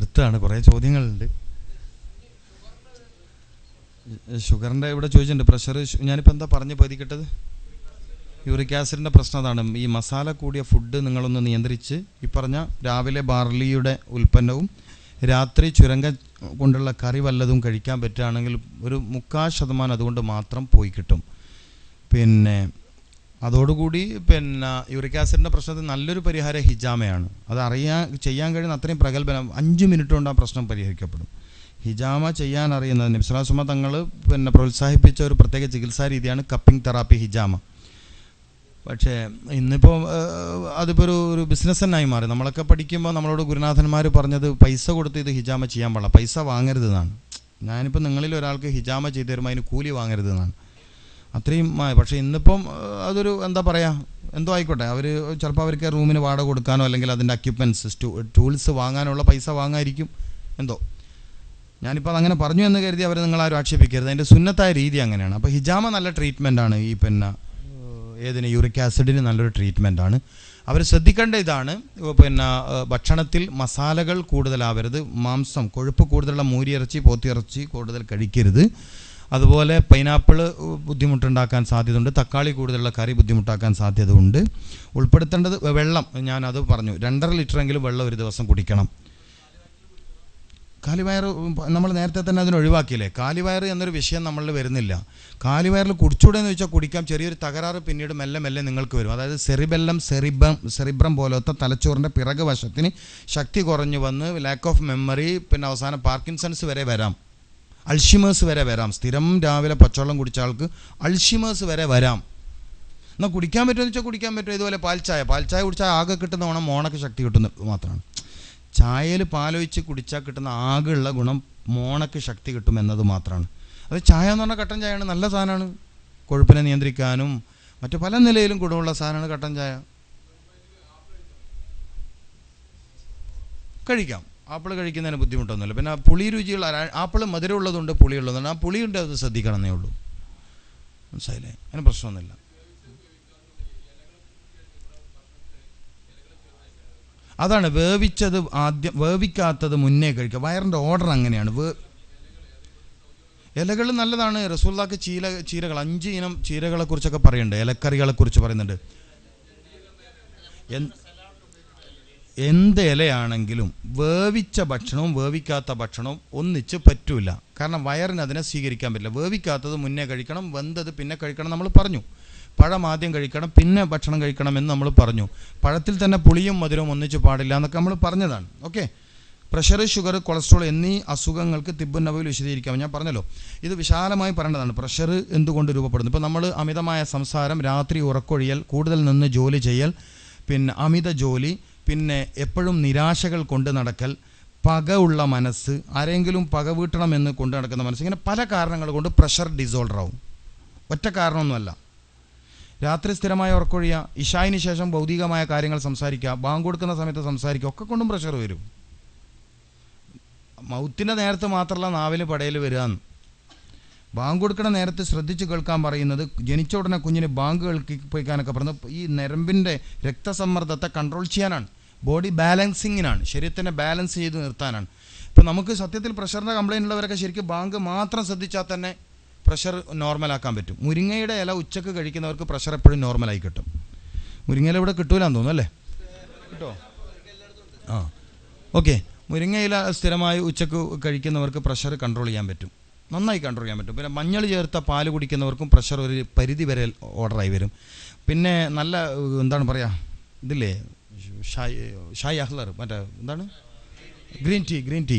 നിർത്തുകയാണ്. കുറേ ചോദ്യങ്ങളുണ്ട്. ഷുഗറിന്റെ ഇവിടെ ചോദിച്ചിട്ടുണ്ട്. പ്രഷർ ഞാനിപ്പോൾ എന്താ പറഞ്ഞ് പതിക്കട്ടത്? യൂറിക് ആസിഡിന്റെ പ്രശ്നം അതാണ്. ഈ മസാല കൂടിയ ഫുഡ് നിങ്ങളൊന്ന് നിയന്ത്രിച്ച് ഈ പറഞ്ഞ രാവിലെ ബാർലിയുടെ ഉൽപ്പന്നവും രാത്രി ചുരങ്ക കൊണ്ടുള്ള കറി വല്ലതും കഴിക്കാൻ പറ്റുകയാണെങ്കിൽ ഒരു മുക്കാൽ ശതമാനം അതുകൊണ്ട് മാത്രം പോയി കിട്ടും. പിന്നെ അതോടുകൂടി പിന്നെ യൂറിക് ആസിഡിന്റെ പ്രശ്നത്തിന് നല്ലൊരു പരിഹാരം ഹിജാമയാണ്. അത് അറിയാൻ ചെയ്യാൻ കഴിയുന്ന അത്രയും പ്രഗത്ഭനം അഞ്ച് മിനിറ്റ് കൊണ്ട് ആ പ്രശ്നം പരിഹരിക്കപ്പെടും. ഹിജാമ ചെയ്യാൻ അറിയുന്നത് നിബ്സലാസുമ തങ്ങൾ പിന്നെ പ്രോത്സാഹിപ്പിച്ച ഒരു പ്രത്യേക ചികിത്സാ രീതിയാണ് കപ്പിംഗ് തെറാപ്പി ഹിജാമ. പക്ഷേ ഇന്നിപ്പോൾ അതിപ്പോൾ ഒരു ഒരു ബിസിനസ് തന്നെയായി മാറി. നമ്മളൊക്കെ പഠിക്കുമ്പോൾ നമ്മളോട് ഗുരുനാഥന്മാർ പറഞ്ഞത് പൈസ കൊടുത്ത് ഇത് ഹിജാമ ചെയ്യാൻ പാടില്ല. പൈസ വാങ്ങരുത് എന്നാണ് ഞാനിപ്പോൾ നിങ്ങളിൽ ഒരാൾക്ക് ഹിജാമ ചെയ്തു തരുമ്പോൾ അതിന് കൂലി വാങ്ങരുത് എന്നാണ് അത്രയും പക്ഷേ ഇന്നിപ്പം അതൊരു എന്താ പറയുക എന്തോ ആയിക്കോട്ടെ. അവർ ചിലപ്പോൾ അവർക്ക് റൂമിന് വാടക കൊടുക്കാനോ അല്ലെങ്കിൽ അതിന്റെ അക്യുപ്മെന്റ്സ് ടൂൾസ് വാങ്ങാനുള്ള പൈസ വാങ്ങായിരിക്കും എന്തോ. ഞാനിപ്പോൾ അതങ്ങനെ പറഞ്ഞു എന്ന് കരുതി അവർ നിങ്ങളാരും ആക്ഷേപിക്കരുത്. അതിന്റെ സുന്നത്തായ രീതി അങ്ങനെയാണ്. അപ്പോൾ ഹിജാമ നല്ല ട്രീറ്റ്മെന്റ് ആണ് ഈ പിന്നെ ഏതിന് യൂറിക് ആസിഡിന് നല്ലൊരു ട്രീറ്റ്മെന്റ് ആണ്. അവർ ശ്രദ്ധിക്കേണ്ട ഇതാണ് പിന്നെ ഭക്ഷണത്തിൽ മസാലകൾ കൂടുതലാവരുത് മാംസം കൊഴുപ്പ് കൂടുതലുള്ള മൂരിയിറച്ചി പോത്തിയിറച്ചി കൂടുതൽ കഴിക്കരുത്. അതുപോലെ പൈനാപ്പിൾ ബുദ്ധിമുട്ടുണ്ടാക്കാൻ സാധ്യതയുണ്ട്. തക്കാളി കൂടുതലുള്ള കറി ബുദ്ധിമുട്ടാക്കാൻ സാധ്യതയുണ്ട്. ഉൾപ്പെടുത്തേണ്ടത് വെള്ളം. ഞാനത് പറഞ്ഞു. രണ്ടര ലിറ്ററെങ്കിലും വെള്ളം ഒരു ദിവസം കുടിക്കണം. കാലിവയർ നമ്മൾ നേരത്തെ തന്നെ അതിന് ഒഴിവാക്കിയില്ലേ? കാലിവയർ എന്നൊരു വിഷയം നമ്മളിൽ വരുന്നില്ല. കാലിവയറിൽ കുടിച്ചൂടെ എന്ന് വെച്ചാൽ കുടിക്കാം. ചെറിയൊരു തകരാറ് പിന്നീട് മെല്ലെ മെല്ലെ നിങ്ങൾക്ക് വരും. അതായത് സെറിബെല്ലം സെറിബം സെറിബ്രം പോലത്തെ തലച്ചോറിന്റെ പിറക് വശത്തിന് ശക്തി കുറഞ്ഞു വന്ന് ലാക്ക് ഓഫ് മെമ്മറി പിന്നെ അവസാനം പാർക്കിൻസൺസ് വരെ വരാം. അൾഷിമേഴ്സ് വരെ വരാം. സ്ഥിരം രാവിലെ പച്ചവെള്ളം കുടിച്ച ആൾക്ക് അൾഷിമേഴ്സ് വരെ വരാം. എന്നാൽ കുടിക്കാൻ പറ്റുമെന്ന് വെച്ചാൽ കുടിക്കാൻ പറ്റും. ഇതുപോലെ പാൽച്ചായ പാൽച്ചായ കുടിച്ചാൽ ആകെ കിട്ടുന്ന ഗുണം മോണക്ക് ശക്തി കിട്ടുന്ന മാത്രമാണ്. ചായയിൽ പാലൊഴിച്ച് കുടിച്ചാൽ കിട്ടുന്ന ആകെയുള്ള ഗുണം മോണക്ക് ശക്തി കിട്ടും എന്നത് മാത്രമാണ്. അത് ചായ എന്ന് പറഞ്ഞാൽ കട്ടൻ ചായയാണ്. നല്ല സാധനമാണ്. കൊഴുപ്പിനെ നിയന്ത്രിക്കാനും മറ്റു പല നിലയിലും ഗുണമുള്ള സാധനമാണ് കട്ടൻ ചായ. കഴിക്കാം. ആപ്പിൾ കഴിക്കുന്നതിന് ബുദ്ധിമുട്ടൊന്നുമില്ല. പിന്നെ പുളി രുചിയുള്ള ആപ്പിൾ മധുരമുള്ളതുണ്ട് പുളിയുള്ളതുണ്ട് ആ പുളിയുണ്ട് അത് ശ്രദ്ധിക്കണമെന്നേ ഉള്ളൂ. മനസ്സിലായില്ലേ? അതിന് പ്രശ്നമൊന്നുമില്ല. അതാണ് വേവിച്ചത് ആദ്യം വേവിക്കാത്തത് മുന്നേ കഴിക്കുക. വയറിന്റെ ഓർഡർ അങ്ങനെയാണ്. വേ ഇലകൾ നല്ലതാണ്. റസൂല്ലാക്ക് ചീല ചീരകൾ അഞ്ച് ഇനം ചീരകളെ കുറിച്ചൊക്കെ പറയുന്നുണ്ട്. ഇലക്കറികളെ കുറിച്ച് പറയുന്നുണ്ട് എന്ത് ഇലയാണെങ്കിലും വേവിച്ച ഭക്ഷണവും വേവിക്കാത്ത ഭക്ഷണവും ഒന്നിച്ച് പറ്റൂല. കാരണം വയറിന് അതിനെ സ്വീകരിക്കാൻ പറ്റില്ല. വേവിക്കാത്തത് മുന്നേ കഴിക്കണം വെന്തത് പിന്നെ കഴിക്കണം നമ്മൾ പറഞ്ഞു. പഴം ആദ്യം കഴിക്കണം പിന്നെ ഭക്ഷണം കഴിക്കണം എന്ന് നമ്മൾ പറഞ്ഞു. പഴത്തിൽ തന്നെ പുളിയും മധുരവും ഒന്നിച്ച് പാടില്ല എന്നൊക്കെ നമ്മൾ പറഞ്ഞതാണ്. ഓക്കെ? പ്രഷർ ഷുഗർ കൊളസ്ട്രോൾ എന്നീ അസുഖങ്ങൾക്ക് തിബ്ബു നബയിൽ വിശദീകരിക്കാം. ഞാൻ പറഞ്ഞല്ലോ. ഇത് വിശാലമായി പറയേണ്ടതാണ്. പ്രഷർ എന്തുകൊണ്ട് രൂപപ്പെടുന്നു? ഇപ്പോൾ നമ്മൾ അമിതമായ സംസാരം രാത്രി ഉറക്കൊഴിയൽ കൂടുതൽ നിന്ന് ജോലി ചെയ്യൽ പിന്നെ അമിത ജോലി പിന്നെ എപ്പോഴും നിരാശകൾ കൊണ്ട് നടക്കൽ പക ഉള്ള മനസ്സ് ആരെങ്കിലും പക വീട്ടണമെന്ന് കൊണ്ട് നടക്കുന്ന മനസ്സ് ഇങ്ങനെ പല കാരണങ്ങൾ കൊണ്ട് പ്രഷർ ഡിസോൾഡർ ആവും. ഒറ്റ കാരണമൊന്നുമല്ല. രാത്രി സ്ഥിരമായ ഉറക്കൊഴിയുക ഇഷായിന് ശേഷം ഭൗതികമായ കാര്യങ്ങൾ സംസാരിക്കുക ബാങ്ക് കൊടുക്കുന്ന സമയത്ത് സംസാരിക്കുക ഒക്കെ കൊണ്ടും പ്രഷർ വരും. മൗത്തിന്റെ നേരത്ത് മാത്രമല്ല നാവിന് പടയിൽ വരിക ബാങ്ക് കൊടുക്കുന്ന നേരത്ത് ശ്രദ്ധിച്ച് കേൾക്കാൻ പറയുന്നത് ജനിച്ച ഉടനെ കുഞ്ഞിന് ബാങ്ക് കേൾപ്പിക്കാനൊക്കെ പറയുന്നത് ഈ നരമ്പിന്റെ രക്തസമ്മർദ്ദത്തെ കൺട്രോൾ ചെയ്യാനാണ്. ബോഡി ബാലൻസിങ്ങിനാണ്. ശരീരത്തിനെ ബാലൻസ് ചെയ്ത് നിർത്താനാണ്. ഇപ്പം നമുക്ക് സത്യത്തിൽ പ്രഷറിന്റെ കംപ്ലൈന്റ് ഉള്ളവരൊക്കെ ശരിക്കും ബാങ്ക് മാത്രം ശ്രദ്ധിച്ചാൽ തന്നെ പ്രഷർ നോർമലാക്കാൻ പറ്റും. മുരിങ്ങയുടെ ഇല ഉച്ചയ്ക്ക് കഴിക്കുന്നവർക്ക് പ്രഷർ എപ്പോഴും നോർമലായി കിട്ടും. മുരിങ്ങയില ഇവിടെ കിട്ടൂലെന്ന് തോന്നുന്നു അല്ലേ? കിട്ടോ? ആ. ഓക്കെ. മുരിങ്ങയില സ്ഥിരമായി ഉച്ചയ്ക്ക് കഴിക്കുന്നവർക്ക് പ്രഷർ കൺട്രോൾ ചെയ്യാൻ പറ്റും. നന്നായി കൺട്രോൾ ചെയ്യാൻ പറ്റും. പിന്നെ മഞ്ഞൾ ചേർത്ത പാൽ കുടിക്കുന്നവർക്കും പ്രഷർ ഒരു പരിധി വരെ ഓർഡറായി വരും. പിന്നെ നല്ല എന്താണ് പറയുക ഇതില്ലേ? ഷായ് അഹ്ലർ മറ്റേ എന്താണ്? Green tea green tea.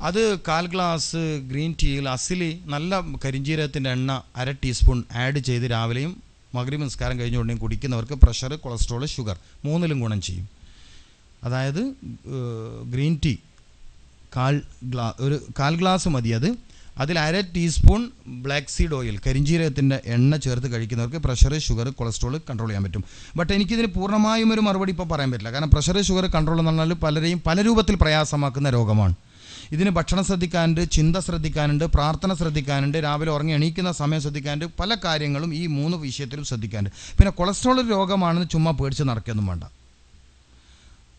അത് കാൽ ഗ്ലാസ് ഗ്രീൻ ടീയിൽ അസിലി നല്ല കരിഞ്ചീരത്തിന്റെ എണ്ണ അര ടീസ്പൂൺ ആഡ് ചെയ്ത് രാവിലെയും മകരി നിസ്കാരം ഉടനെയും കുടിക്കുന്നവർക്ക് പ്രഷർ കൊളസ്ട്രോൾ ഷുഗർ മൂന്നിലും ഗുണം ചെയ്യും. അതായത് ഗ്രീൻ ടീ കാൽ ഗ്ലാ ഒരു കാൽ ഗ്ലാസ് മതി. അത് അതിൽ അര ടീസ്പൂൺ ബ്ലാക്ക് സീഡ് ഓയിൽ കരിഞ്ജീരകത്തിന്റെ എണ്ണ ചേർത്ത് കഴിക്കുന്നവർക്ക് പ്രഷർ ഷുഗർ കൊളസ്ട്രോൾ കൺട്രോൾ ചെയ്യാൻ പറ്റും. ബട്ട് എനിക്കിതിന് പൂർണമായും ഒരു മറുപടി ഇപ്പോൾ പറയാൻ പറ്റില്ല. കാരണം പ്രഷർ ഷുഗർ കൺട്രോൾ എന്ന് പറഞ്ഞാൽ പലരെയും പല രൂപത്തിൽ പ്രയാസമാക്കുന്ന രോഗമാണ്. ഇതിന് ഭക്ഷണം ശ്രദ്ധിക്കാനുണ്ട് ചിന്ത ശ്രദ്ധിക്കാനുണ്ട് പ്രാർത്ഥന ശ്രദ്ധിക്കാനുണ്ട് രാവിലെ ഉറങ്ങി എണീക്കുന്ന സമയം ശ്രദ്ധിക്കാനുണ്ട് പല കാര്യങ്ങളും ഈ മൂന്ന് വിഷയത്തിലും ശ്രദ്ധിക്കാനുണ്ട്. പിന്നെ കൊളസ്ട്രോൾ രോഗമാണെന്ന് ചുമ്മാ പേടിച്ച് നടക്കുകയൊന്നും വേണ്ട.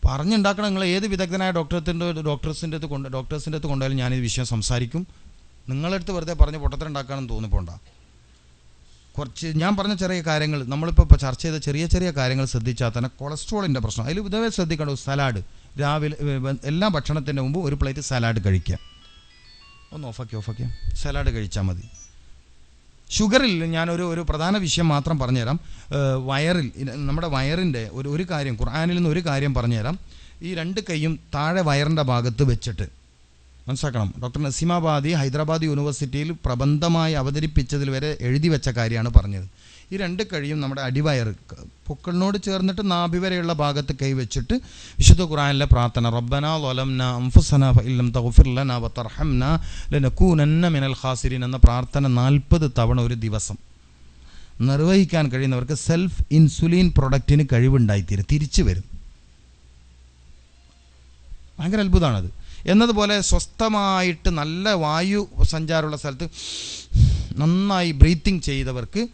പറഞ്ഞുണ്ടാക്കണം നിങ്ങൾ ഏത് വിദഗ്ധനായ ഡോക്ടറത്തിന്റെ ഡോക്ടേഴ്സിന്റെ അടുത്ത് കൊണ്ട് ഡോക്ടേഴ്സിന്റെ അടുത്ത് കൊണ്ടുപോയാലും ഈ വിഷയം സംസാരിക്കും. നിങ്ങളടുത്ത് വെറുതെ പറഞ്ഞ് പൊട്ടത്തിലുണ്ടാക്കാനും തോന്നിപ്പോണ്ട കുറച്ച് ഞാൻ പറഞ്ഞ ചെറിയ കാര്യങ്ങൾ നമ്മളിപ്പോൾ ഇപ്പോൾ ചർച്ച ചെയ്ത ചെറിയ ചെറിയ കാര്യങ്ങൾ ശ്രദ്ധിച്ചാൽ തന്നെ കൊളസ്ട്രോളിന്റെ പ്രശ്നം. അതിൽ ഇതേ ശ്രദ്ധിക്കേണ്ട സലാഡ്. രാവിലെ എല്ലാ ഭക്ഷണത്തിന്റെ മുമ്പ് ഒരു പ്ലേറ്റ് സലാഡ് കഴിക്കുക. ഒന്ന് ഓഫാക്കി ഓഫാക്കി. സലാഡ് കഴിച്ചാൽ മതി. ഷുഗറിൽ ഞാനൊരു ഒരു പ്രധാന വിഷയം മാത്രം പറഞ്ഞുതരാം. വയറിൽ നമ്മുടെ വയറിന്റെ ഒരു ഒരു കാര്യം ഖുർആാനിൽ നിന്ന് ഒരു കാര്യം പറഞ്ഞുതരാം. ഈ രണ്ട് കൈയും താഴെ വയറിന്റെ ഭാഗത്ത് വെച്ചിട്ട് മനസ്സിലാക്കണം. ഡോക്ടർ നസീമാബാദി ഹൈദരാബാദ് യൂണിവേഴ്സിറ്റിയിൽ പ്രബന്ധമായി അവതരിപ്പിച്ചതിൽ വരെ എഴുതി വെച്ച കാര്യമാണ് പറഞ്ഞത്. ഈ രണ്ട് കഴിയും നമ്മുടെ അടിവയർ പൂക്കളിനോട് ചേർന്നിട്ട് നാഭി വരെയുള്ള ഭാഗത്ത് കൈവച്ചിട്ട് വിശുദ്ധ ഖുറാനിലെ പ്രാർത്ഥന റബ്ബന ലൊലംന അംഫുസന ഇല്ലം തൗഫിർലന വത്തർഹംന ലനക്കൂനന്ന മിനൽ ഹാസിരിൻ എന്ന പ്രാർത്ഥന നാൽപ്പത് തവണ ഒരു ദിവസം. നിർവഹിക്കാൻ കഴിയുന്നവർക്ക് സെൽഫ് ഇൻസുലിൻ പ്രൊഡക്റ്റിന് കഴിവുണ്ടായിത്തീരും തിരിച്ചു വരും. ഭയങ്കര അത്ഭുതമാണത്. എന്നതുപോലെ സ്വസ്ഥമായിട്ട് നല്ല വായു സഞ്ചാരമുള്ള സ്ഥലത്ത് നന്നായി ബ്രീത്തിങ് ചെയ്തവർക്ക്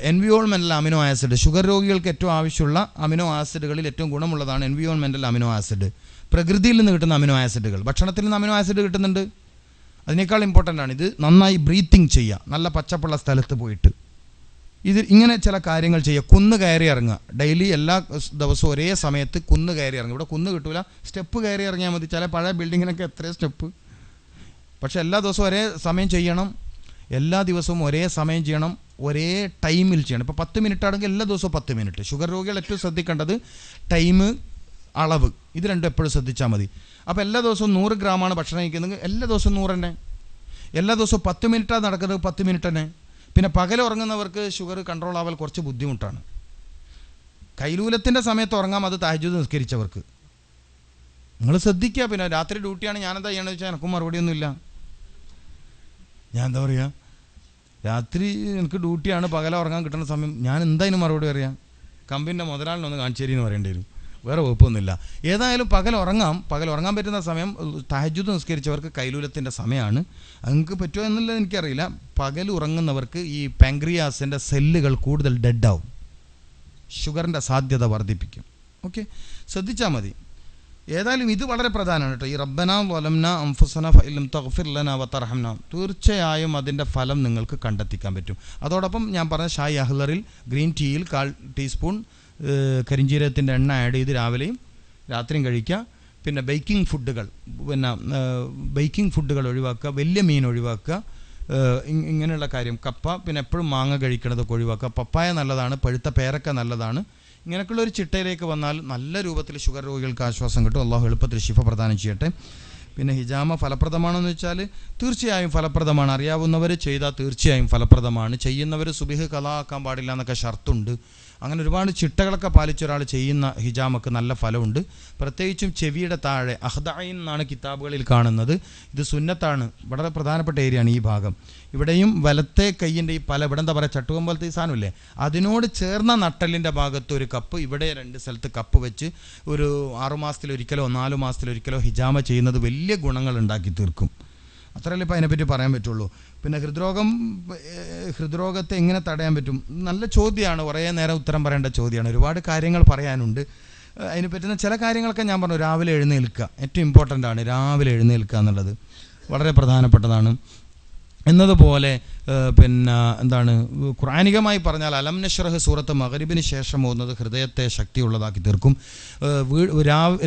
എൻവിയോൺമെന്റൽ അമിനോ ആസിഡ് ഷുഗർ രോഗികൾക്ക് ഏറ്റവും ആവശ്യമുള്ള അമിനോ ആസിഡുകളിൽ ഏറ്റവും ഗുണമുള്ളതാണ് എൻവിയോൺമെന്റൽ അമിനോ ആസിഡ് പ്രകൃതിയിൽ നിന്ന് കിട്ടുന്ന അമിനോ ആസിഡുകൾ ഭക്ഷണത്തിൽ നിന്ന് അമിനോ ആസിഡ് കിട്ടുന്നുണ്ട്. അതിനേക്കാൾ ഇമ്പോർട്ടന്റ് ആണ് ഇത് നന്നായി ബ്രീത്തിങ് ചെയ്യുക. നല്ല പച്ചപ്പുള്ള സ്ഥലത്ത് പോയിട്ട്. ഇത് ഇങ്ങനെ ചില കാര്യങ്ങൾ ചെയ്യുക. കുന്ന് കയറി ഇറങ്ങുക. ഡെയിലി എല്ലാ ദിവസവും ഒരേ സമയത്ത് കുന്ന് കയറി ഇറങ്ങുക. ഇവിടെ കുന്ന് കിട്ടൂല. സ്റ്റെപ്പ് കയറി ഇറങ്ങിയാൽ മതി. ചില പഴയ ബിൽഡിങ്ങിനൊക്കെ എത്ര സ്റ്റെപ്പ്. പക്ഷെ എല്ലാ ദിവസവും ഒരേ സമയം ചെയ്യണം. എല്ലാ ദിവസവും ഒരേ സമയം ചെയ്യണം. ഒരേ ടൈമിൽ ചെയ്യണം. ഇപ്പോൾ പത്ത് മിനിറ്റ് ആണെങ്കിൽ എല്ലാ ദിവസവും പത്ത് മിനിറ്റ് ഷുഗർ രോഗികൾ ഏറ്റവും ശ്രദ്ധിക്കേണ്ടത് ടൈം അളവ്. ഇത് രണ്ടും എപ്പോഴും ശ്രദ്ധിച്ചാൽ മതി. അപ്പോൾ എല്ലാ ദിവസവും നൂറ് ഗ്രാമാണ് ഭക്ഷണം കഴിക്കുന്നത്. എല്ലാ ദിവസവും നൂറ് തന്നെ. എല്ലാ ദിവസവും പത്ത് മിനിറ്റാണ് നടക്കുന്നത്. പത്ത് മിനിറ്റ് തന്നെ. പിന്നെ പകൽ ഉറങ്ങുന്നവർക്ക് ഷുഗർ കൺട്രോൾ ആവാൻ കുറച്ച് ബുദ്ധിമുട്ടാണ്. കൈലൂലത്തിന്റെ സമയത്ത് ഉറങ്ങാം അത് താജ്ജുദ് നിസ്കരിച്ചവർക്ക്. നിങ്ങൾ ശ്രദ്ധിക്കുക പിന്നെ രാത്രി ഡ്യൂട്ടിയാണ് ഞാനെന്താ ചെയ്യണമെന്ന് വെച്ചാൽ എനക്കും മറുപടിയൊന്നുമില്ല. ഞാൻ എന്താ പറയുക രാത്രി എനിക്ക് ഡ്യൂട്ടിയാണ് പകല ഉറങ്ങാൻ കിട്ടുന്ന സമയം ഞാൻ എന്താ എന്തായാലും മറുപടി അറിയാം കമ്പനിന്റെ മുതലാളിനൊന്ന് കാണിച്ചേരി എന്ന് പറയേണ്ടി വരും. വേറെ വകുപ്പൊന്നുമില്ല. ഏതായാലും പകൽ ഉറങ്ങാം. പകൽ ഉറങ്ങാൻ പറ്റുന്ന സമയം തഹജുദ് നിസ്കരിച്ചവർക്ക് കൈലൂലത്തിന്റെ സമയമാണ്. നിങ്ങൾക്ക് പറ്റുമോ എന്നുള്ളത് എനിക്കറിയില്ല. പകൽ ഉറങ്ങുന്നവർക്ക് ഈ പാങ്ക്രിയാസിന്റെ സെല്ലുകൾ കൂടുതൽ ഡെഡാവും. ഷുഗറിന്റെ സാധ്യത വർദ്ധിപ്പിക്കും. ഓക്കെ? ശ്രദ്ധിച്ചാൽ മതി. ഏതായാലും ഇത് വളരെ പ്രധാനമാണ് കേട്ടോ. ഈ റബ്ബന വലംന അംഫുസന ഫഇലം തഗ്ഫിർലന വത്തർഹംന തീർച്ചയായും അതിന്റെ ഫലം നിങ്ങൾക്ക് കണ്ടെത്തിക്കാൻ പറ്റും. അതോടൊപ്പം ഞാൻ പറഞ്ഞ ഷായ് അഹ്ലറിൽ ഗ്രീൻ ടീയിൽ കാൽ ടീസ്പൂൺ ഏഹ്, കരിഞ്ജീരകത്തിന്റെ എണ്ണ ആഡ് ചെയ്ത് രാവിലെയും രാത്രിയും കഴിക്കുക. പിന്നെ ബേക്കിംഗ് ഫുഡുകൾ പിന്നെ ബേക്കിംഗ് ഫുഡുകൾ ഒഴിവാക്കുക വലിയ മീൻ ഒഴിവാക്കുക ഇങ്ങനെയുള്ള കാര്യം. കപ്പ പിന്നെ എപ്പോഴും മാങ്ങ കഴിക്കണതൊക്കെ ഒഴിവാക്കുക. പപ്പായ നല്ലതാണ് പഴുത്ത പേരക്ക നല്ലതാണ്. ഇങ്ങനെയൊക്കെയുള്ള ഒരു ചിട്ടയിലേക്ക് വന്നാൽ നല്ല രൂപത്തിൽ ഷുഗർ രോഗികൾക്ക് ആശ്വാസം കിട്ടും. അള്ളാഹു എളുപ്പത്തിൽ ശിഫ പ്രദാനം ചെയ്യട്ടെ. പിന്നെ ഹിജാമ ഫലപ്രദമാണോ എന്ന് വെച്ചാൽ തീർച്ചയായും ഫലപ്രദമാണ്. അറിയാവുന്നവർ ചെയ്താൽ തീർച്ചയായും ഫലപ്രദമാണ്. ചെയ്യുന്നവർ സുബിഹ് കലാക്കാൻ പാടില്ല എന്നൊക്കെ ഷർത്തുണ്ട്. അങ്ങനെ ഒരുപാട് ചിട്ടകളൊക്കെ പാലിച്ച ഒരാൾ ചെയ്യുന്ന ഹിജാമക്ക് നല്ല ഫലമുണ്ട്. പ്രത്യേകിച്ചും ചെവിയുടെ താഴെ അഹ്ദായി എന്നാണ് കിതാബുകളിൽ കാണുന്നത്. ഇത് സുന്നത്താണ് വളരെ പ്രധാനപ്പെട്ട ഏരിയയാണ് ഈ ഭാഗം. ഇവിടെയും വലത്തെ കൈയിന്റെ ഈ പല ഇവിടെ എന്താ പറയുക ചട്ടുകം പോലത്തെ ഈ സാധനമില്ലേ? അതിനോട് ചേർന്ന നട്ടലിന്റെ ഭാഗത്ത് ഒരു കപ്പ് ഇവിടെ രണ്ട് സ്ഥലത്ത് കപ്പ് വെച്ച് ഒരു ആറുമാസത്തിലൊരിക്കലോ നാലു മാസത്തിലൊരിക്കലോ ഹിജാമ ചെയ്യുന്നത് വലിയ ഗുണങ്ങൾ ഉണ്ടാക്കി തീർക്കും. അത്രയല്ലേ ഇപ്പോൾ അതിനെപ്പറ്റി പറയാൻ പറ്റുള്ളൂ. പിന്നെ ഹൃദ്രോഗം ഹൃദ്രോഗത്തെ എങ്ങനെ തടയാൻ പറ്റും? നല്ല ചോദ്യമാണ്. കുറേ നേരം ഉത്തരം പറയേണ്ട ചോദ്യമാണ്. ഒരുപാട് കാര്യങ്ങൾ പറയാനുണ്ട്. അതിന് പറ്റുന്ന ചില കാര്യങ്ങളൊക്കെ ഞാൻ പറഞ്ഞു. രാവിലെ എഴുന്നേൽക്കുക. ഏറ്റവും ഇമ്പോർട്ടന്റ് ആണ് രാവിലെ എഴുന്നേൽക്കുക എന്നുള്ളത്. വളരെ പ്രധാനപ്പെട്ടതാണ്. എന്നതുപോലെ പിന്നെ എന്താണ് ഖുറാനികമായി പറഞ്ഞാൽ അലം നഷ്റഹ് സൂറത്ത് മകരിബിന് ശേഷം പോകുന്നത് ഹൃദയത്തെ ശക്തിയുള്ളതാക്കി തീർക്കും.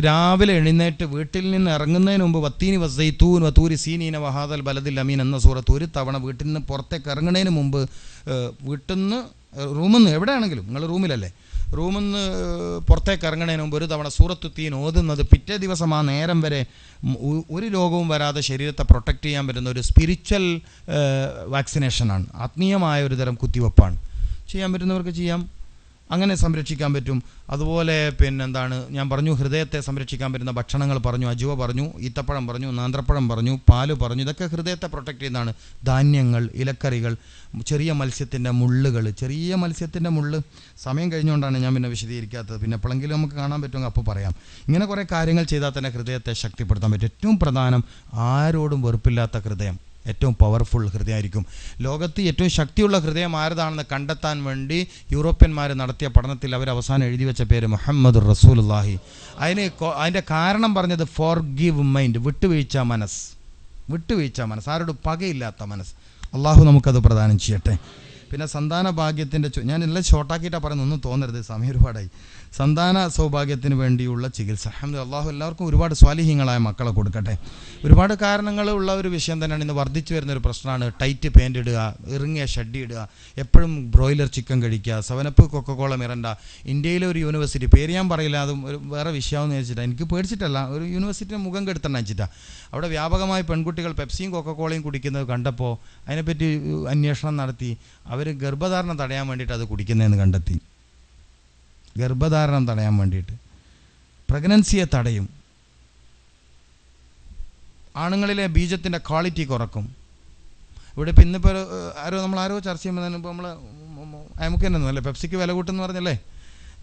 രാവിലെ എഴുന്നേറ്റ് വീട്ടിൽ നിന്ന് ഇറങ്ങുന്നതിന് മുമ്പ് വത്തീനി വസൈത്തൂൻ വത്തൂരി സീനീന വഹാദൽ ബലദിൽ അമീൻ എന്ന സൂറത്ത് ഒരു തവണ വീട്ടിൽ നിന്ന് പുറത്തേക്ക് ഇറങ്ങുന്നതിന് മുമ്പ് വീട്ടിൽ നിന്ന് റൂമിൽ നിന്ന് എവിടെയാണെങ്കിലും നിങ്ങൾ റൂമിലല്ലേ റൂമിൽ നിന്ന് പുറത്തേക്ക് ഇറങ്ങണതിന് മുമ്പ് ഒരു തവണ സൂറത്ത് തീൻ ഓതുന്നത് പിറ്റേ ദിവസം ആ നേരം വരെ ഒരു രോഗവും വരാതെ ശരീരത്തെ പ്രൊട്ടക്റ്റ് ചെയ്യാൻ പറ്റുന്ന ഒരു സ്പിരിച്വൽ വാക്സിനേഷനാണ് ആത്മീയമായ ഒരു തരം കുത്തിവെപ്പാണ്. ചെയ്യാൻ പറ്റുന്നവർക്ക് ചെയ്യാം. അങ്ങനെ സംരക്ഷിക്കാൻ പറ്റും. അതുപോലെ പിന്നെന്താണ് ഞാൻ പറഞ്ഞു ഹൃദയത്തെ സംരക്ഷിക്കാൻ പറ്റുന്ന ഭക്ഷണങ്ങൾ പറഞ്ഞു അജുവ പറഞ്ഞു ഈത്തപ്പഴം പറഞ്ഞു നാന്ത്രപ്പഴം പറഞ്ഞു പാൽ പറഞ്ഞു ഇതൊക്കെ ഹൃദയത്തെ പ്രൊട്ടക്ട് ചെയ്യുന്നതാണ്. ധാന്യങ്ങൾ ഇലക്കറികൾ ചെറിയ മത്സ്യത്തിന്റെ മുള്ളുകൾ ചെറിയ മത്സ്യത്തിന്റെ മുള്ള്. സമയം കഴിഞ്ഞുകൊണ്ടാണ് ഞാൻ പിന്നെ വിശദീകരിക്കാത്തത്. പിന്നെ എപ്പോഴെങ്കിലും നമുക്ക് കാണാൻ പറ്റുമെങ്കിൽ അപ്പോൾ പറയാം. ഇങ്ങനെ കുറേ കാര്യങ്ങൾ ചെയ്താൽ തന്നെ ഹൃദയത്തെ ശക്തിപ്പെടുത്താൻ പറ്റും. ഏറ്റവും പ്രധാനം ആരോടും വെറുപ്പില്ലാത്ത ഹൃദയം. ഏറ്റവും പവർഫുൾ ഹൃദയമായിരിക്കും. ലോകത്ത് ഏറ്റവും ശക്തിയുള്ള ഹൃദയം ആരതാണെന്ന് കണ്ടെത്താൻ വേണ്ടി യൂറോപ്യന്മാർ നടത്തിയ പഠനത്തിൽ അവർ അവസാനം എഴുതി വെച്ച പേര് മുഹമ്മദ് റസൂലുല്ലാഹി അതിന് അതിന്റെ കാരണം പറഞ്ഞത് ഫോർ ഗീവ് മൈൻഡ് വിട്ടുവീഴ്ച മനസ്സ്. വിട്ടുവീഴ്ച മനസ്സ്. ആരോട് പകയില്ലാത്ത മനസ്സ്. അള്ളാഹു നമുക്കത് പ്രദാനം ചെയ്യട്ടെ. പിന്നെ സന്താന ഭാഗ്യത്തിന്റെ ഞാൻ എല്ലാം ഷോർട്ടാക്കിയിട്ടാണ് പറയുന്നത് ഒന്നും തോന്നരുത് സമയം ഒരുപാടായി. സന്താന സൗഭാഗ്യത്തിന് വേണ്ടിയുള്ള ചികിത്സ. അഹമ്മദ് അള്ളാഹു എല്ലാവർക്കും ഒരുപാട് സ്വാലിഹ്യങ്ങളായ മക്കളെ കൊടുക്കട്ടെ. ഒരുപാട് കാരണങ്ങളുള്ള ഒരു വിഷയം തന്നെയാണ് ഇന്ന് വർദ്ധിച്ചു വരുന്ന ഒരു പ്രശ്നമാണ് ടൈറ്റ് പാന്റ് ഇടുക ഇറങ്ങിയ ഷഡ്ഡി ഇടുക എപ്പോഴും ബ്രോയിലർ ചിക്കൻ കഴിക്കുക seven up Coca Cola Mirinda. ഇന്ത്യയിലെ ഒരു യൂണിവേഴ്സിറ്റി പേര് ഞാൻ പറയില്ല അതും ഒരു വേറെ വിഷയമെന്ന് വെച്ചിട്ടാണ് എനിക്ക് പേടിച്ചിട്ടല്ല ഒരു യൂണിവേഴ്സിറ്റിയുടെ മുഖം കെടുത്തണം വെച്ചിട്ടാണ് അവിടെ വ്യാപകമായി പെൺകുട്ടികൾ പെപ്സിയും കൊക്കക്കോളയും കുടിക്കുന്നത് കണ്ടപ്പോൾ അതിനെപ്പറ്റി അന്വേഷണം നടത്തി അവർ ഗർഭധാരണം തടയാൻ വേണ്ടിയിട്ട് അത് കുടിക്കുന്നതെന്ന് കണ്ടെത്തി. ഗർഭധാരണം തടയാൻ വേണ്ടിയിട്ട്. പ്രഗ്നൻസിയെ തടയും. ആണുങ്ങളിലെ ബീജത്തിന്റെ ക്വാളിറ്റി കുറക്കും. ഇവിടെ ഇപ്പം ഇന്നിപ്പോൾ ആരോ നമ്മൾ ആരോ ചർച്ച ചെയ്യുമ്പോൾ ഇപ്പോൾ നമ്മൾ നമുക്ക് തന്നെ അല്ലേ? പെപ്സിക്ക് വില കൂട്ടെന്ന് പറഞ്ഞല്ലേ?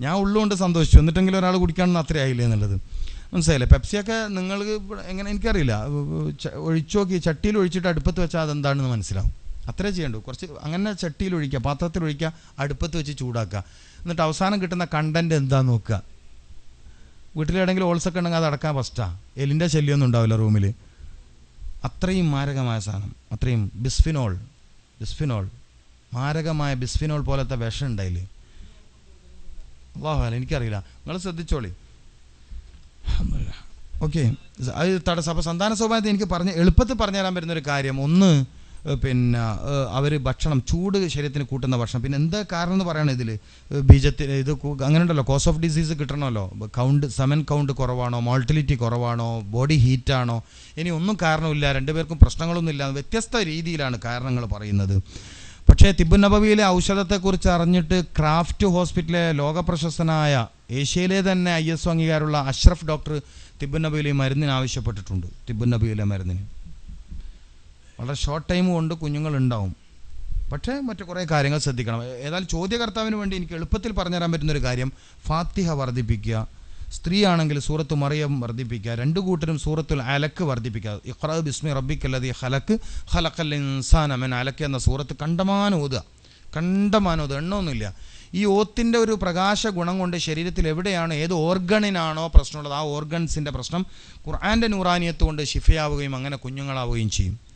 ഞാൻ ഉള്ളുകൊണ്ട് സന്തോഷിച്ചു. എന്നിട്ടെങ്കിലും ഒരാൾ കുടിക്കാണെന്ന് അത്ര ആയില്ലേ എന്നുള്ളത്. മനസ്സിലായില്ലേ? പെപ്സിയൊക്കെ നിങ്ങൾക്ക് എങ്ങനെ എനിക്കറിയില്ല. ഒഴിച്ചു നോക്കി ചട്ടിയിൽ ഒഴിച്ചിട്ട് അടുപ്പത്ത് വെച്ചാൽ അതെന്താണെന്ന് മനസ്സിലാവും. അത്രേ ചെയ്യണ്ടു. കുറച്ച് അങ്ങനെ ചട്ടിയിൽ ഒഴിക്കുക പാത്രത്തിൽ ഒഴിക്കുക അടുപ്പത്ത് വെച്ച് ചൂടാക്കുക. എന്നിട്ട് അവസാനം കിട്ടുന്ന കണ്ടന്റ് എന്താ നോക്കുക. വീട്ടിലെവിടെങ്കിലും ഓൾസൊക്കെ ഉണ്ടെങ്കിൽ അത് അടക്കാൻ ഫസ്റ്റാണ് എലിന്റെ ശല്യമൊന്നും ഉണ്ടാവില്ല റൂമിൽ അത്രയും മാരകമായ സാധനം. അത്രയും ബിസ്ഫിനോൾ ബിസ്ഫിനോൾ മാരകമായ ബിസ്ഫിനോൾ പോലത്തെ വിഷം ഉണ്ടായില്ലേ? അള്ളാഹു എനിക്കറിയില്ല. നിങ്ങൾ ശ്രദ്ധിച്ചോളി. ഓക്കെ. അത് തടസ്സം അപ്പോൾ സന്താന സ്വഭാവത്തെ എനിക്ക് പറഞ്ഞ് എളുപ്പത്തിൽ പറഞ്ഞു തരാൻ പറ്റുന്ന ഒരു കാര്യം. ഒന്ന് പിന്നെ അവർ ഭക്ഷണം ചൂട് ശരീരത്തിന് കൂട്ടുന്ന ഭക്ഷണം. പിന്നെ എന്താ കാരണം എന്ന് പറയണം ഇതിൽ ബീജത്തിൽ ഇത് അങ്ങനെ ഉണ്ടല്ലോ കോസ് ഓഫ് ഡിസീസ് കിട്ടണമല്ലോ. കൗണ്ട് സെമൻ കൗണ്ട് കുറവാണോ മോൾട്ടിലിറ്റി കുറവാണോ ബോഡി ഹീറ്റാണോ ഇനി ഒന്നും കാരണമില്ല രണ്ടുപേർക്കും പ്രശ്നങ്ങളൊന്നുമില്ല വ്യത്യസ്ത രീതിയിലാണ് കാരണങ്ങൾ പറയുന്നത്. പക്ഷേ തിബുൻ നബവിയിലെ ഔഷധത്തെക്കുറിച്ച് അറിഞ്ഞിട്ട് ക്രാഫ്റ്റ് ഹോസ്പിറ്റലിലെ ലോകപ്രശസ്തനായ ഏഷ്യയിലെ തന്നെ ഐ എസ് അംഗീകാരമുള്ള അഷ്റഫ് ഡോക്ടർ തിബുനബിയിലെ മരുന്നിന് ആവശ്യപ്പെട്ടിട്ടുണ്ട്. തിബുനബിയിലെ മരുന്നിന്. വളരെ ഷോർട്ട് ടൈം കൊണ്ട് കുഞ്ഞുങ്ങളുണ്ടാവും. പക്ഷേ മറ്റു കുറേ കാര്യങ്ങൾ ശ്രദ്ധിക്കണം. ഏതായാലും ചോദ്യകർത്താവിന് വേണ്ടി എനിക്ക് എളുപ്പത്തിൽ പറഞ്ഞുതരാൻ പറ്റുന്ന ഒരു കാര്യം ഫാത്തിഹ വർദ്ധിപ്പിക്കുക. സ്ത്രീ ആണെങ്കിൽ സൂറത്ത് മറിയം വർദ്ധിപ്പിക്കുക. രണ്ടു കൂട്ടരും സൂറത്തുൽ അലക്ക് വർദ്ധിപ്പിക്കുക. ഇഖ്റാ ബിസ്മി റബ്ബിക്കല്ലതി ഹലക്ക് ഹലക്കൽ ഇൻസാൻ അമൻ അലക്ക് എന്ന സൂറത്ത് കണ്ടമാനം ഓതുക. എണ്ണമൊന്നുമില്ല. ഈ ഓത്തിന്റെ ഒരു പ്രകാശ ഗുണം കൊണ്ട് ശരീരത്തിൽ എവിടെയാണ് ഏത് ഓർഗണിനാണോ പ്രശ്നമുള്ളത് ആ ഓർഗൺസിന്റെ പ്രശ്നം ഖുർആന്റെ നൂറാനിയത്ത് കൊണ്ട് ശിഫയാവുകയും അങ്ങനെ കുഞ്ഞുങ്ങളാവുകയും ചെയ്യും.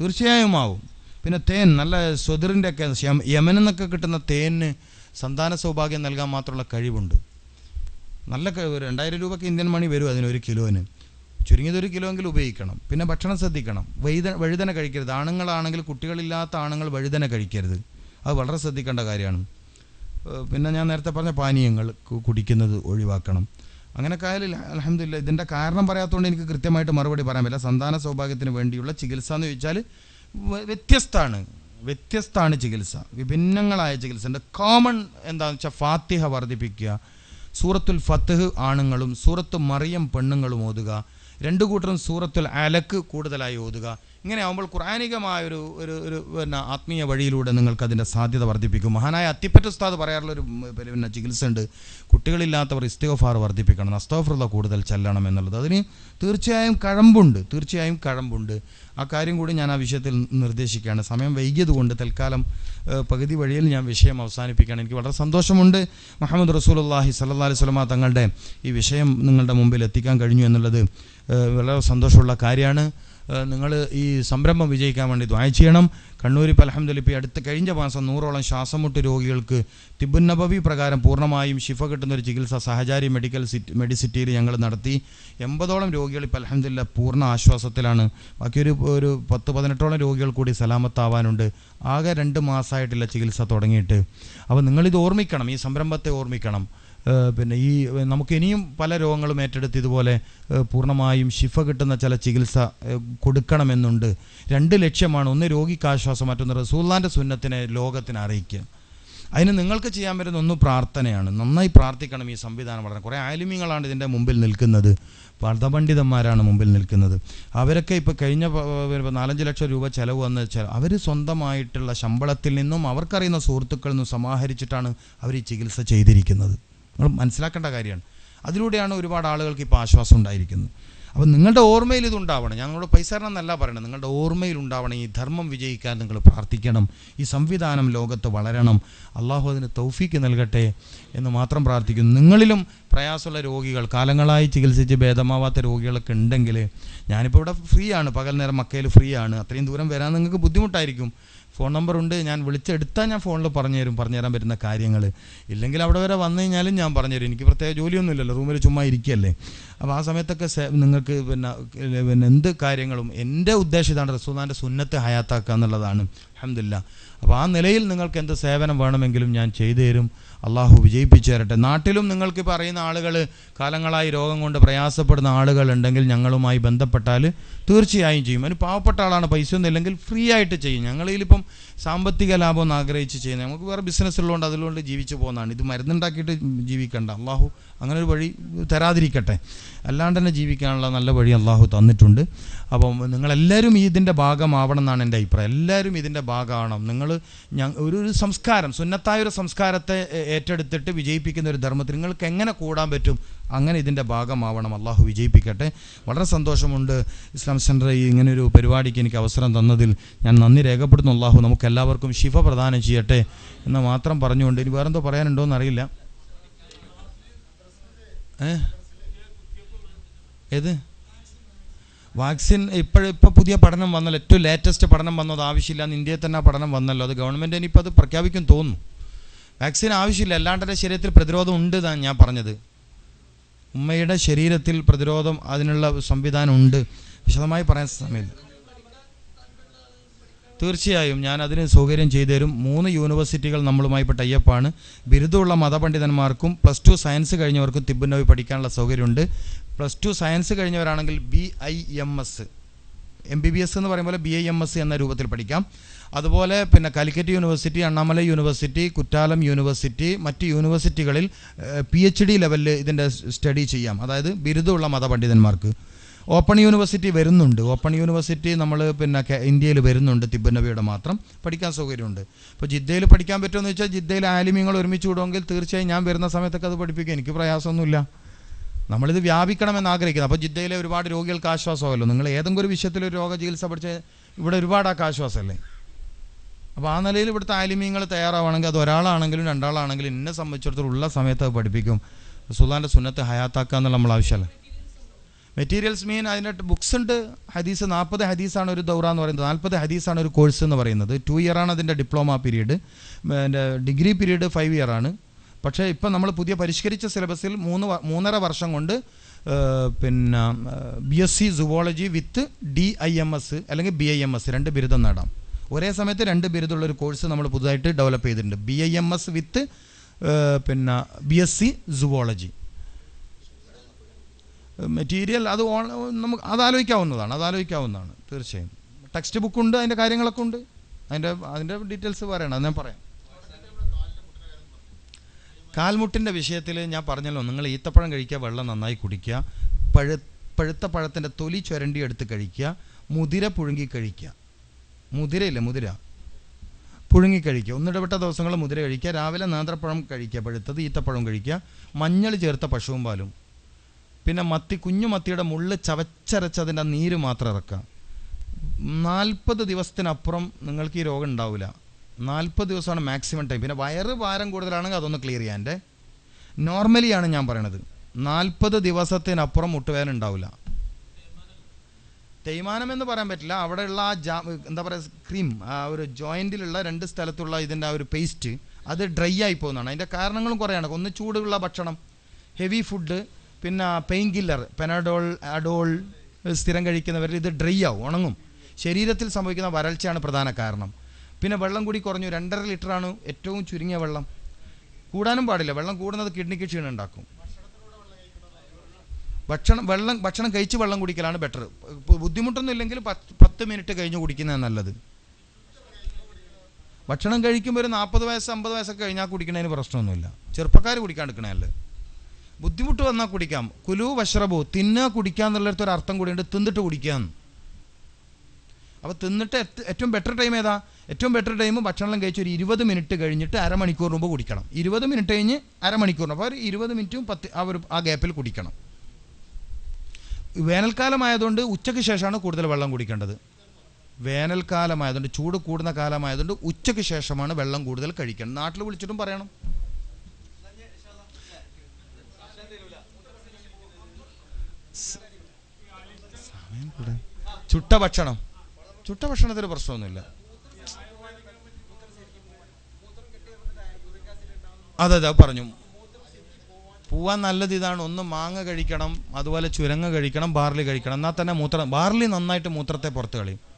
തീർച്ചയായും ആവും പിന്നെ തേൻ നല്ല സ്വതിറിന്റെ ഒക്കെ യമനിൽ നിന്നൊക്കെ കിട്ടുന്ന തേനിന് സന്താന സൗഭാഗ്യം നൽകാൻ മാത്രമുള്ള കഴിവുണ്ട്. നല്ല രണ്ടായിരം രൂപയ്ക്ക് ഇന്ത്യൻ മണി വരും അതിന് ഒരു കിലോന്. ചുരുങ്ങിയത് ഒരു കിലോ എങ്കിലും ഉപയോഗിക്കണം. പിന്നെ ഭക്ഷണം ശ്രദ്ധിക്കണം. വൈദ വഴുതന കഴിക്കരുത്. ആണുങ്ങളാണെങ്കിൽ കുട്ടികളില്ലാത്ത ആണുങ്ങൾ വഴുതന കഴിക്കരുത്. അത് വളരെ ശ്രദ്ധിക്കേണ്ട കാര്യമാണ്. പിന്നെ ഞാൻ നേരത്തെ പറഞ്ഞ പാനീയങ്ങൾ കുടിക്കുന്നത് ഒഴിവാക്കണം. അങ്ങനെയൊക്കെ ആയാലും അലഹമില്ല ഇതിന്റെ കാരണം പറയാത്തതുകൊണ്ട് എനിക്ക് കൃത്യമായിട്ട് മറുപടി പറയാൻ പറ്റില്ല. സന്താന സൗഭാഗ്യത്തിന് വേണ്ടിയുള്ള ചികിത്സ എന്ന് ചോദിച്ചാൽ വ്യത്യസ്തമാണ് വ്യത്യസ്തമാണ് ചികിത്സ. വിഭിന്നങ്ങളായ ചികിത്സ. ഉണ്ട് കോമൺ എന്താണെന്ന് വെച്ചാൽ ഫാത്തിഹ വർദ്ധിപ്പിക്കുക. സൂറത്തുൽ ഫത്തഹ് ആണുങ്ങളും സൂറത്ത് മറിയം പെണ്ണുങ്ങളും ഓതുക. രണ്ടു കൂട്ടരും സൂറത്തുൽ അലക്ക് കൂടുതലായി ഓതുക. ഇങ്ങനെ ആകുമ്പോൾ ഖുറാനികമായൊരു ഒരു ഒരു പിന്നെ ആത്മീയ വഴിയിലൂടെ നിങ്ങൾക്ക് അതിന്റെ സാധ്യത വർദ്ധിപ്പിക്കും. മഹാനായ അത്തിപ്പറ്റ ഉസ്താദ് പറയാറുള്ള ഒരു പിന്നെ ചികിത്സ ഉണ്ട് കുട്ടികളില്ലാത്തവർ ഇസ്തിഗഫാർ വർദ്ധിപ്പിക്കണം. അസ്തോഫറുള്ള കൂടുതൽ ചെല്ലണം എന്നുള്ളത്. അതിന് തീർച്ചയായും കഴമ്പുണ്ട്. തീർച്ചയായും കഴമ്പുണ്ട്. ആ കാര്യം കൂടി ഞാൻ ആ വിഷയത്തിൽ നിർദ്ദേശിക്കുകയാണ്. സമയം വൈകിയത് കൊണ്ട് തൽക്കാലം പകുതി വഴിയിൽ ഞാൻ വിഷയം അവസാനിപ്പിക്കുകയാണ്. എനിക്ക് വളരെ സന്തോഷമുണ്ട്. മുഹമ്മദ് റസൂലുള്ളാഹി സല്ലാ അലൈഹി സ്വലമ തങ്ങളുടെ ഈ വിഷയം നിങ്ങളുടെ മുമ്പിൽ എത്തിക്കാൻ കഴിഞ്ഞു എന്നുള്ളത് വളരെ സന്തോഷമുള്ള കാര്യമാണ്. നിങ്ങൾ ഈ സംരംഭം വിജയിക്കാൻ വേണ്ടി ദ്വായ ചെയ്യണം. കണ്ണൂരിൽ ഇപ്പോൾ അടുത്ത കഴിഞ്ഞ മാസം നൂറോളം ശ്വാസമുട്ട് രോഗികൾക്ക് തിബുൻ നബവി പ്രകാരം പൂർണമായും ശിഫ കിട്ടുന്ന ഒരു ചികിത്സ സഹചാരി മെഡിക്കൽ സിറ്റി മെഡിസിറ്റിയിൽ ഞങ്ങൾ നടത്തി. എൺപതോളം രോഗികൾ ഇപ്പോൾ അലഹമ്മദില്ല പൂർണ ആശ്വാസത്തിലാണ്. ബാക്കിയൊരു ഒരു പത്ത് പതിനെട്ടോളം രോഗികൾ കൂടി സലാമത്താവാനുണ്ട്. ആകെ രണ്ട് മാസമായിട്ടില്ല ചികിത്സ തുടങ്ങിയിട്ട്. അപ്പോൾ നിങ്ങളിത് ഓർമ്മിക്കണം ഈ സംരംഭത്തെ ഓർമ്മിക്കണം. പിന്നെ ഈ നമുക്ക് ഇനിയും പല രോഗങ്ങളും ഏറ്റെടുത്ത് ഇതുപോലെ പൂർണമായും ശിഫ കിട്ടുന്ന ചില ചികിത്സ കൊടുക്കണമെന്നുണ്ട്. രണ്ട് ലക്ഷ്യമാണ്. ഒന്ന് രോഗിക്ക് ആശ്വാസം മറ്റൊന്ന് റസൂല്ലാന്റെ സുന്നത്തിനെ ലോകത്തിന് അറിയിക്കുക. അതിന് നിങ്ങൾക്ക് ചെയ്യാൻ പറ്റുന്ന ഒന്ന് പ്രാർത്ഥനയാണ്. നന്നായി പ്രാർത്ഥിക്കണം ഈ സംവിധാനം വളരെ. കുറേ ആലിമ്യങ്ങളാണ് ഇതിന്റെ മുമ്പിൽ നിൽക്കുന്നത്. പണ്ഡിതന്മാരാണ് മുമ്പിൽ നിൽക്കുന്നത്. അവരൊക്കെ ഇപ്പോൾ കഴിഞ്ഞ നാലഞ്ച് ലക്ഷം രൂപ ചിലവ് വന്ന് അവർ സ്വന്തമായിട്ടുള്ള ശമ്പളത്തിൽ നിന്നും അവർക്കറിയുന്ന സുഹൃത്തുക്കളിൽ നിന്നും സമാഹരിച്ചിട്ടാണ് അവർ ഈ ചികിത്സ ചെയ്തിരിക്കുന്നത്. നിങ്ങൾ മനസ്സിലാക്കേണ്ട കാര്യമാണ്. അതിലൂടെയാണ് ഒരുപാട് ആളുകൾക്ക് ഇപ്പോൾ ആശ്വാസം ഉണ്ടായിരിക്കുന്നത്. അപ്പോൾ നിങ്ങളുടെ ഓർമ്മയിൽ ഇത് ഉണ്ടാവണം. ഞങ്ങളുടെ പൈസ തരണം എന്നല്ല പറയണം നിങ്ങളുടെ ഓർമ്മയിൽ ഉണ്ടാവണം ഈ ധർമ്മം വിജയിക്കാൻ നിങ്ങൾ പ്രാർത്ഥിക്കണം. ഈ സംവിധാനം ലോകത്ത് വളരണം. അള്ളാഹു അതിന് തൗഫീക്ക് നൽകട്ടെ എന്ന് മാത്രം പ്രാർത്ഥിക്കുന്നു. നിങ്ങളിലും പ്രയാസമുള്ള രോഗികൾ കാലങ്ങളായി ചികിത്സിച്ച് ഭേദമാവാത്ത രോഗികളൊക്കെ ഉണ്ടെങ്കിൽ ഞാനിപ്പോൾ ഇവിടെ ഫ്രീ ആണ്. പകൽ നേരം മക്കയിൽ ഫ്രീ ആണ്. അത്രയും ദൂരം വരാൻ നിങ്ങൾക്ക് ബുദ്ധിമുട്ടായിരിക്കും. ഫോൺ നമ്പർ ഉണ്ട്. ഞാൻ വിളിച്ചെടുത്താൽ ഞാൻ ഫോണിൽ പറഞ്ഞു തരും പറഞ്ഞു തരാൻ പറ്റുന്ന കാര്യങ്ങൾ ഇല്ലെങ്കിൽ അവിടെ വരെ വന്നു കഴിഞ്ഞാലും ഞാൻ പറഞ്ഞു തരും. എനിക്ക് പ്രത്യേക ജോലിയൊന്നുമില്ലല്ലോ റൂമിൽ ചുമ്മാ ഇരിക്കുകയല്ലേ അപ്പോൾ ആ സമയത്തൊക്കെ നിങ്ങൾക്ക് പിന്നെ പിന്നെ എന്ത് കാര്യങ്ങളും എന്റെ ഉദ്ദേശം ഇതാണ് റസൂദാന്റെ സുന്നത്ത് ഹയാത്താക്കുക എന്നുള്ളതാണ്. അഹമ്മദില്ല അപ്പോൾ ആ നിലയിൽ നിങ്ങൾക്ക് എന്ത് സേവനം വേണമെങ്കിലും ഞാൻ ചെയ്തു തരും. അള്ളാഹു വിജയിപ്പിച്ചു തരട്ടെ നാട്ടിലും നിങ്ങൾക്ക് പറയുന്ന ആളുകൾ കാലങ്ങളായി രോഗം കൊണ്ട് പ്രയാസപ്പെടുന്ന ആളുകൾ ഉണ്ടെങ്കിൽ ഞങ്ങളുമായി ബന്ധപ്പെട്ടാൽ തീർച്ചയായും ചെയ്യും. അതിന് പാവപ്പെട്ട ആളാണ് പൈസ ഒന്നും ഇല്ലെങ്കിൽ ഫ്രീ ആയിട്ട് ചെയ്യും. ഞങ്ങളിലിപ്പം സാമ്പത്തിക ലാഭം ഒന്നും ആഗ്രഹിച്ച് ചെയ്യുന്നത് നമുക്ക് വേറെ ബിസിനസ് ഉള്ളതുകൊണ്ട് അതിലുകൊണ്ട് ജീവിച്ചു പോകുന്നതാണ്. ഇത് മരുന്നുണ്ടാക്കിയിട്ട് ജീവിക്കണ്ട. അള്ളാഹു അങ്ങനെ ഒരു വഴി തരാതിരിക്കട്ടെ. അല്ലാണ്ട് തന്നെ ജീവിക്കാനുള്ള നല്ല വഴി അള്ളാഹു തന്നിട്ടുണ്ട്. അപ്പം നിങ്ങളെല്ലാവരും ഇതിന്റെ ഭാഗമാവണം എന്നാണ് എന്റെ അഭിപ്രായം. എല്ലാവരും ഇതിന്റെ ഭാഗമാവണം. നിങ്ങൾ ഒരു ഒരു സംസ്കാരം സുന്നത്തായ ഒരു സംസ്കാരത്തെ ഏറ്റെടുത്തിട്ട് വിജയിപ്പിക്കുന്ന ഒരു ധർമ്മത്തിൽ നിങ്ങൾക്ക് എങ്ങനെ കൂടാൻ പറ്റും? അങ്ങനെ ഇതിന്റെ ഭാഗമാവണം. അള്ളാഹു വിജയിപ്പിക്കട്ടെ. വളരെ സന്തോഷമുണ്ട് ഇസ്ലാം സെന്റർ ഈ ഇങ്ങനൊരു പരിപാടിക്ക് എനിക്ക് അവസരം തന്നതിൽ. ഞാൻ നന്ദി രേഖപ്പെടുത്തുന്നു. അള്ളാഹു നമുക്ക് എല്ലാവർക്കും ശിഫ പ്രദാനം ചെയ്യട്ടെ എന്ന് മാത്രം പറഞ്ഞുകൊണ്ട് ഇനി വേറെന്തോ പറയാനുണ്ടോ എന്നറിയില്ല. ഏ? ഏത്? വാക്സിൻ ഇപ്പോഴും ഇപ്പോൾ പുതിയ പഠനം വന്നല്ലോ. ഏറ്റവും ലേറ്റസ്റ്റ് പഠനം വന്നത് ആവശ്യമില്ല. എന്ന് ഇന്ത്യയിൽ തന്നെ പഠനം വന്നല്ലോ. അത് ഗവൺമെന്റ് ഇനിയിപ്പോൾ അത് പ്രഖ്യാപിക്കും തോന്നുന്നു. വാക്സിൻ ആവശ്യമില്ല. അല്ലാണ്ട് ശരീരത്തിൽ പ്രതിരോധം ഉണ്ട് എന്നാണ് ഞാൻ പറഞ്ഞത്. ഉമ്മയുടെ ശരീരത്തിൽ പ്രതിരോധം അതിനുള്ള സംവിധാനം ഉണ്ട്. വിശദമായി പറയാൻ സമയമില്ല. തീർച്ചയായും ഞാൻ അതിന് സൗകര്യം ചെയ്തു തരും. മൂന്ന് യൂണിവേഴ്സിറ്റികൾ നമ്മളുമായി ടൈപ്പാണ് ബിരുദമുള്ള മതപണ്ഡിതന്മാർക്കും പ്ലസ് ടു സയൻസ് കഴിഞ്ഞവർക്കും തിബുനോവി പഠിക്കാനുള്ള സൗകര്യമുണ്ട്. Plus two science കഴിഞ്ഞവരാണെങ്കിൽ B I M S M B B S എന്ന് പറയുമ്പോൾ ബി ഐ എം എസ് എന്ന രൂപത്തിൽ പഠിക്കാം. അതുപോലെ പിന്നെ Calicut university Annamalai university Kuttalam university മറ്റ് യൂണിവേഴ്സിറ്റികളിൽ പി എച്ച് ഡി ലെവലിൽ ഇതിന്റെ സ്റ്റഡി ചെയ്യാം. അതായത് ബിരുദമുള്ള മതപണ്ഡിതന്മാർക്ക്. ഓപ്പൺ യൂണിവേഴ്സിറ്റി വരുന്നുണ്ട്. ഓപ്പൺ യൂണിവേഴ്സിറ്റി നമ്മൾ പിന്നെ ഇന്ത്യയിൽ വരുന്നുണ്ട് തിബനബിയുടെ മാത്രം. പഠിക്കാൻ സൗകര്യമുണ്ട്. അപ്പോൾ ജിദ്ദയിൽ പഠിക്കാൻ പറ്റുമെന്ന് വെച്ചാൽ ജിദ്ദയിൽ ആലിമ്യങ്ങൾ ഒരുമിച്ച് വിടുമെങ്കിൽ തീർച്ചയായും ഞാൻ വരുന്ന സമയത്തൊക്കെ അത് പഠിപ്പിക്കും. എനിക്ക് പ്രയാസമൊന്നുമില്ല. നമ്മളിത് വ്യാപിക്കണമെന്ന് ആഗ്രഹിക്കുന്നത് അപ്പോൾ ജിദ്ദയിലെ ഒരുപാട് രോഗികൾക്ക് ആശ്വാസമല്ലോ നിങ്ങൾ ഏതെങ്കിലും ഒരു വിഷയത്തിൽ ഒരു രോഗ ചികിത്സ പഠിച്ച ഇവിടെ ഒരുപാട് ആശ്വാസമല്ലേ? അപ്പോൾ ആ നിലയിൽ ഇവിടുത്തെ ആലിമ്യങ്ങൾ തയ്യാറാവണമെങ്കിൽ അത് ഒരാളാണെങ്കിലും രണ്ടാളാണെങ്കിലും എന്നെ സംബന്ധിച്ചിടത്തോളം ഉള്ള സമയത്ത് അത് പഠിപ്പിക്കും. സുൽത്താന്റെ സുന്നത്ത് ഹയാത്താക്കുക എന്നുള്ള നമ്മൾ ആവശ്യമല്ല. മെറ്റീരിയൽസ് മീൻ അതിനായിട്ട് ബുക്സ് ഉണ്ട്. ഹദീസ് നാൽപ്പത് ഹദീസാണ് ഒരു ദൗറ എന്ന് പറയുന്നത്. നാൽപ്പത് ഹദീസാണ് ഒരു കോഴ്സ് എന്ന് പറയുന്നത്. ടു ഇയർ ആണ് അതിന്റെ ഡിപ്ലോമ പീരീഡ് എന്റെ ഡിഗ്രി പീരീഡ് ഫൈവ് ഇയർ ആണ്. പക്ഷേ ഇപ്പം നമ്മൾ പുതിയ പരിഷ്കരിച്ച സിലബസിൽ മൂന്ന് മൂന്നര വർഷം കൊണ്ട് പിന്നെ B S C zoology with D I M S അല്ലെങ്കിൽ ബി ഐ എം എസ് രണ്ട് ബിരുദം നേടാം. ഒരേ സമയത്ത് രണ്ട് ബിരുദമുള്ള ഒരു കോഴ്സ് നമ്മൾ പുതുതായിട്ട് ഡെവലപ്പ് ചെയ്തിട്ടുണ്ട്. B I M S with പിന്നെ B S C zoology material അത് നമുക്ക് അത് ആലോചിക്കാവുന്നതാണ് അത് ആലോചിക്കാവുന്നതാണ് തീർച്ചയായും. ടെക്സ്റ്റ് ബുക്ക് ഉണ്ട് അതിന്റെ കാര്യങ്ങളൊക്കെ ഉണ്ട്. അതിന്റെ അതിന്റെ ഡീറ്റെയിൽസ് പറയണം അത് ഞാൻ പറയാം. കാൽമുട്ടിന്റെ വിഷയത്തിൽ ഞാൻ പറഞ്ഞല്ലോ നിങ്ങൾ ഈത്തപ്പഴം കഴിക്കുക വെള്ളം നന്നായി കുടിക്കുക പഴു പഴുത്ത പഴത്തിന്റെ തൊലി ചുരണ്ടി എടുത്ത് കഴിക്കുക മുതിര പുഴുങ്ങി കഴിക്കുക. മുതിരയില്ല മുതിര. പുഴുങ്ങി കഴിക്കുക. ഒന്നിടവിട്ട ദിവസങ്ങൾ മുതിര കഴിക്കുക രാവിലെ നേന്ത്രപ്പഴം കഴിക്കുക പഴുത്തത് ഈത്തപ്പഴം കഴിക്കുക മഞ്ഞൾ ചേർത്ത പശുവും പാലും. പിന്നെ മത്തി കുഞ്ഞു മത്തിയുടെ മുള്ള് ചവച്ചരച്ച് അതിന്റെ നീര് മാത്രം ഇറക്കുക. നാൽപ്പത് ദിവസത്തിനപ്പുറം നിങ്ങൾക്ക് ഈ രോഗം ഉണ്ടാവില്ല നാൽപ്പത് ദിവസമാണ് മാക്സിമം ടൈം പിന്നെ വയറ് ഭാരം കൂടുതലാണെങ്കിൽ അതൊന്ന് ക്ലിയർ ചെയ്യാന്റെ നോർമലിയാണ് ഞാൻ പറയണത്. നാൽപ്പത് ദിവസത്തിനപ്പുറം മുട്ടുവേദന ഉണ്ടാവില്ല തേയ്മാനം എന്ന് പറയാൻ പറ്റില്ല. അവിടെയുള്ള ആ ജാ എന്താ പറയുക ക്രീം ആ ഒരു ജോയിന്റിലുള്ള രണ്ട് സ്ഥലത്തുള്ള ഇതിന്റെ ആ ഒരു പേസ്റ്റ് അത് ഡ്രൈ ആയി പോകുന്നതാണ്. അതിന്റെ കാരണങ്ങളും കുറേയാണ്. ഒന്ന് ചൂടുള്ള ഭക്ഷണം ഹെവി ഫുഡ് പിന്നെ പെയിൻ കില്ലർ പെനഡോൾ അഡോൾ സ്ഥിരം കഴിക്കുന്നവരിൽ ഇത് ഡ്രൈ ആവും ഉണങ്ങും. ശരീരത്തിൽ സംഭവിക്കുന്ന വരൾച്ചയാണ് പ്രധാന കാരണം. പിന്നെ വെള്ളം കൂടി കുറഞ്ഞു രണ്ടര ലിറ്ററാണ് ഏറ്റവും ചുരുങ്ങിയ വെള്ളം. കൂടാനും പാടില്ല വെള്ളം കൂടുന്നത് കിഡ്നിക്ക് ക്ഷീണം ഉണ്ടാക്കും. ഭക്ഷണം വെള്ളം ഭക്ഷണം കഴിച്ച് വെള്ളം കുടിക്കലാണ് ബെറ്റർ ബുദ്ധിമുട്ടൊന്നും ഇല്ലെങ്കിൽ പത്ത് മിനിറ്റ് കഴിഞ്ഞ് കുടിക്കുന്നതാണ് നല്ലത്. ഭക്ഷണം കഴിക്കുമ്പോൾ ഒരു നാൽപ്പത് വയസ്സ് അമ്പത് വയസ്സൊക്കെ കഴിഞ്ഞാൽ കുടിക്കുന്നതിന് പ്രശ്നമൊന്നുമില്ല. ചെറുപ്പക്കാർ കുടിക്കാണ്ടിരിക്കണല്ലേ ബുദ്ധിമുട്ട് വന്നാൽ കുടിക്കാം. കുലു വഷ്റബു തിന്നുക കുടിക്കുക എന്നുള്ളിടത്ത് ഒരു അർത്ഥം കൂടിയുണ്ട് തിന്നിട്ട് കുടിക്കാന്ന്. അപ്പോൾ തിന്നിട്ട് ഏറ്റവും ബെറ്റർ ടൈം ഏതാ? ഏറ്റവും ബെറ്റർ ടൈം ഭക്ഷണം കഴിച്ച് ഒരു ഇരുപത് മിനിറ്റ് കഴിഞ്ഞിട്ട് അരമണിക്കൂർ മുമ്പ് കുടിക്കണം. ഇരുപത് മിനിറ്റ് കഴിഞ്ഞ് അരമണിക്കൂറിന് അപ്പോൾ ഒരു ഇരുപത് മിനിറ്റും പത്ത് ആ ഒരു ആ ഗ്യാപ്പിൽ കുടിക്കണം. വേനൽക്കാലമായതുകൊണ്ട് ഉച്ചയ്ക്ക് ശേഷമാണ് കൂടുതൽ വെള്ളം കുടിക്കേണ്ടത്. വേനൽക്കാലമായതുകൊണ്ട് ചൂട് കൂടുന്ന കാലമായതുകൊണ്ട് ഉച്ചയ്ക്ക് ശേഷമാണ് വെള്ളം കൂടുതൽ കഴിക്കണം. നാട്ടിൽ വിളിച്ചിട്ടും പറയണം സ- സമയം കൂടെ. ചുട്ട ഭക്ഷണം. ചുട്ട ഭക്ഷണത്തിന് പ്രശ്നമൊന്നുമില്ല. അതെ അതെ പറഞ്ഞു. പോവാൻ നല്ലത് ഇതാണ്. ഒന്ന് മാങ്ങ കഴിക്കണം അതുപോലെ ചുരങ്ങ കഴിക്കണം ബാർലി കഴിക്കണം. എന്നാൽ തന്നെ മൂത്രം ബാർലി നന്നായിട്ട് മൂത്രത്തെ പുറത്ത് കളയും.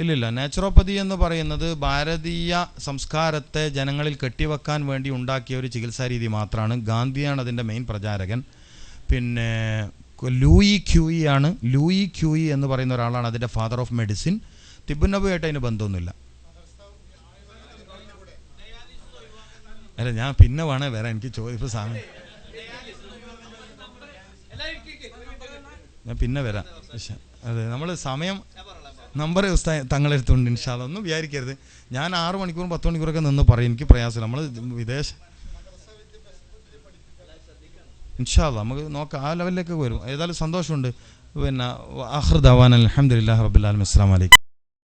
ഇല്ലില്ല. നാച്ചുറോപ്പതി എന്ന് പറയുന്നത് ഭാരതീയ സംസ്കാരത്തെ ജനങ്ങളിൽ കെട്ടിവെക്കാൻ വേണ്ടി ഉണ്ടാക്കിയ ഒരു ചികിത്സാ രീതി മാത്രമാണ് ഗാന്ധിയാണ് അതിന്റെ മെയിൻ പ്രചാരകൻ. പിന്നെ ലൂയി ക്യൂയി ആണ്. ലൂയി ക്യൂയി എന്ന് പറയുന്ന ഒരാളാണ് അതിന്റെ ഫാദർ ഓഫ് മെഡിസിൻ തിബുനബുമായിട്ട് അതിന് ബന്ധമൊന്നുമില്ല. അല്ല ഞാൻ പിന്നെ വേണേ വരാം എനിക്ക് ചോദിപ്പോൾ സാധനം ഞാൻ പിന്നെ വരാം. അതെ നമ്മൾ സമയം നമ്പർ തങ്ങളെടുത്തുണ്ട് ഇൻഷാല്ല ഒന്നും വിചാരിക്കരുത്. ഞാൻ ആറ് മണിക്കൂറും പത്ത് മണിക്കൂറൊക്കെ നിന്ന് പറയും. എനിക്ക് പ്രയാസം. നമ്മൾ വിദേശ ഇൻഷാല്ല നമുക്ക് നോക്കാം. ആ ലെവലിലേക്ക് വരും. ഏതായാലും സന്തോഷമുണ്ട്. പിന്നെ ആഹ്റദാവാൻ അലഹമുല്ലാ റബുല്ലാലും അസ്സാം വലൈക്കും